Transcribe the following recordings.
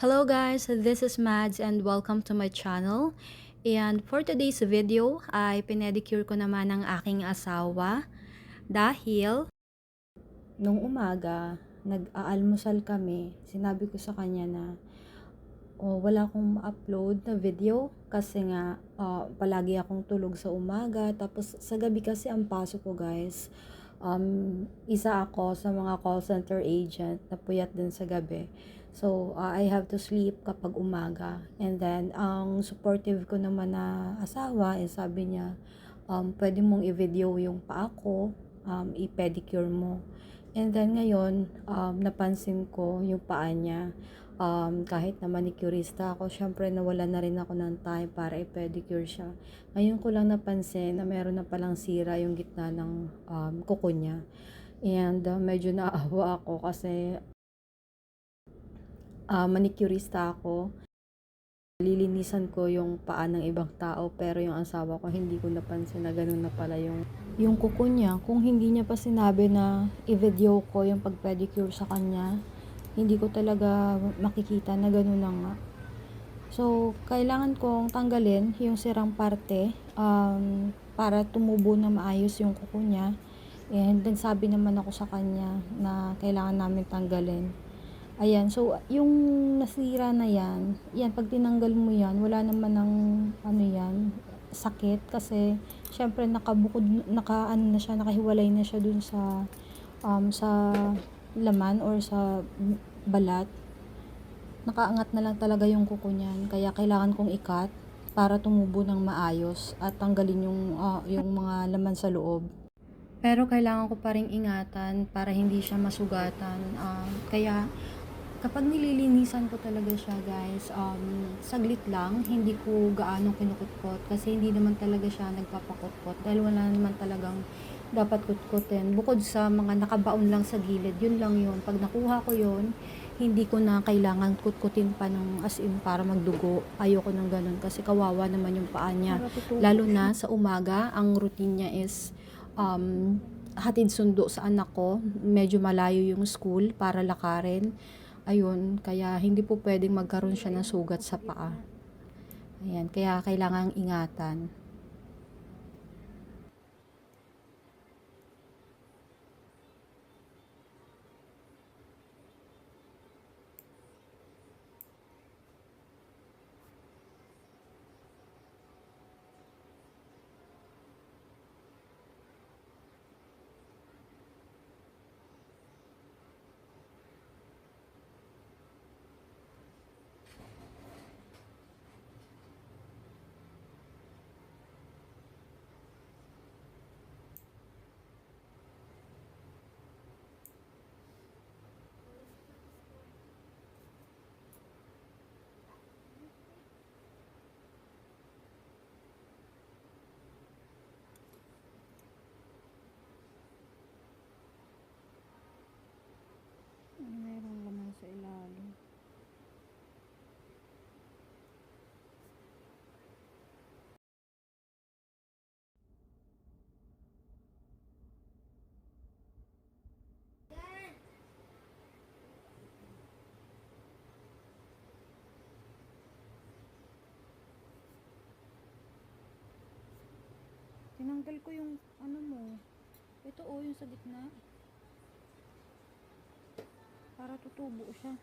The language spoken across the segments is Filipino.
Hello guys, this is Mads and welcome to my channel. And for today's video ay pinedicure ko naman ang aking asawa dahil nung umaga nag-aalmusal kami, sinabi ko sa kanya na oh, wala akong ma-upload na video kasi nga ah, palagi akong tulog sa umaga. Tapos sa gabi kasi ang pasok ko guys um, isa ako sa mga call center agent na puyat din sa gabi. So uh, I have to sleep kapag umaga. And then ang supportive ko naman na asawa is sabi niya um, pwede mong i-video yung paa ko um, i-pedicure mo. And then ngayon um, napansin ko yung paa niya um, kahit na manicurista ako, syempre nawala na rin ako ng time para i-pedicure siya. Ngayon ko lang napansin na meron na palang sira yung gitna ng um, kuko niya. And uh, medyo naawa ako kasi uh, manicurista ako. Lilinisan ko yung paa ng ibang tao pero yung asawa ko hindi ko napansin na ganun na pala yung yung kuko niya. Kung hindi niya pa sinabi na i-video ko yung pag-pedicure sa kanya, hindi ko talaga makikita na gano'n na nga. So, kailangan kong tanggalin yung sirang parte um, para tumubo na maayos yung kuko niya. And then sabi naman ako sa kanya na kailangan namin tanggalin. Ayan, so yung nasira na yan, yan, pag tinanggal mo yan, wala naman ng ano yan, sakit kasi syempre nakabukod, naka ano na siya, nakahiwalay na siya dun sa um, sa laman or sa balat, nakaangat na lang talaga yung kuko niyan. Kaya kailangan kong ikat para tumubo ng maayos at tanggalin yung, ah, yung mga laman sa loob. Pero kailangan ko pa rin ingatan para hindi siya masugatan. Ah, kaya kapag nililinisan ko talaga siya guys, um, saglit lang, hindi ko gaano kinukutkot kasi hindi naman talaga siya nagpapakutkot dahil wala naman talagang dapat kutkutin. Bukod sa mga nakabaon lang sa gilid, yun lang yun. Pag nakuha ko yun, hindi ko na kailangan kutkutin pa ng as in para magdugo. Ayoko ng ganun kasi kawawa naman yung paa niya. Lalo na sa umaga, ang routine niya is um, hatid sundo sa anak ko. Medyo malayo yung school para lakarin. Ayun, kaya hindi po pwedeng magkaroon siya ng sugat sa paa. Ayan, kaya kailangang ingatan. Meron laman sa ilalim. Tinanggal ko yung ano mo. Ito oh, yung sa gitna. Para tutubo siya.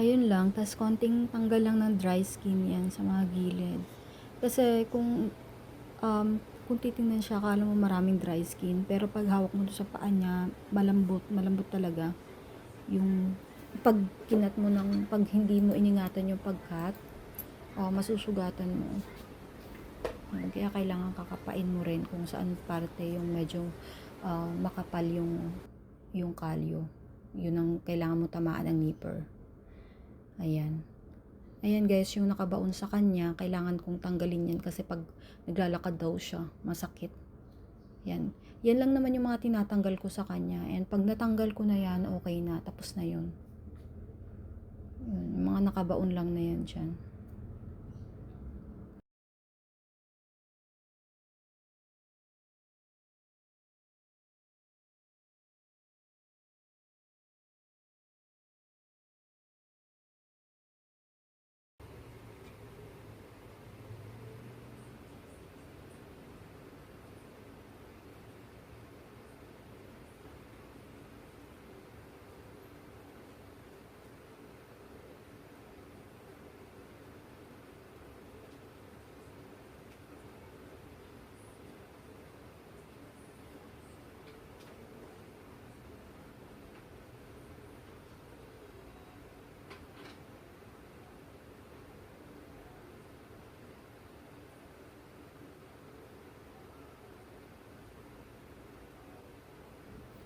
Ayun lang, tas konting tanggal lang ng dry skin yan sa mga gilid. Kasi kung um, kung titingnan siya, akala mo maraming dry skin. Pero pag hawak mo sa paa niya, malambot, malambot talaga. Yung pag kinat mo ng, pag hindi mo iningatan yung pagkat, oh, masusugatan mo. Kaya kailangan kakapain mo rin kung saan parte yung medyo ah, makapal yung yung kalyo. Yun ang kailangan mo tamaan ng nipper. Ayan. Ayan guys, yung nakabaon sa kanya, kailangan kong tanggalin yan kasi pag naglalakad daw siya, masakit. Yan. Yan lang naman yung mga tinatanggal ko sa kanya. And pag natanggal ko na yan, okay na. Tapos na yun. Yun. Yung mga nakabaon lang na yan dyan.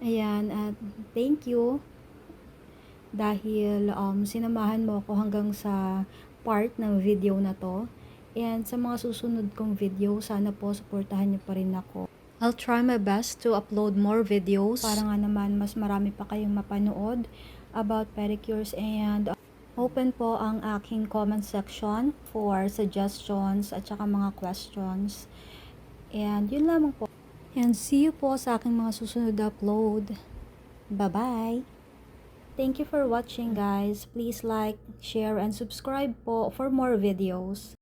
Ayan, at thank you dahil um, sinamahan mo ako hanggang sa part ng video na to. And sa mga susunod kong video, sana po supportahan niyo pa rin ako. I'll try my best to upload more videos para nga naman mas marami pa kayong mapanood about pedicures and open po ang aking comment section for suggestions at saka mga questions. And yun lamang po. And see you po sa aking mga susunod upload. Bye-bye! Thank you for watching guys. Please like, share, and subscribe po for more videos.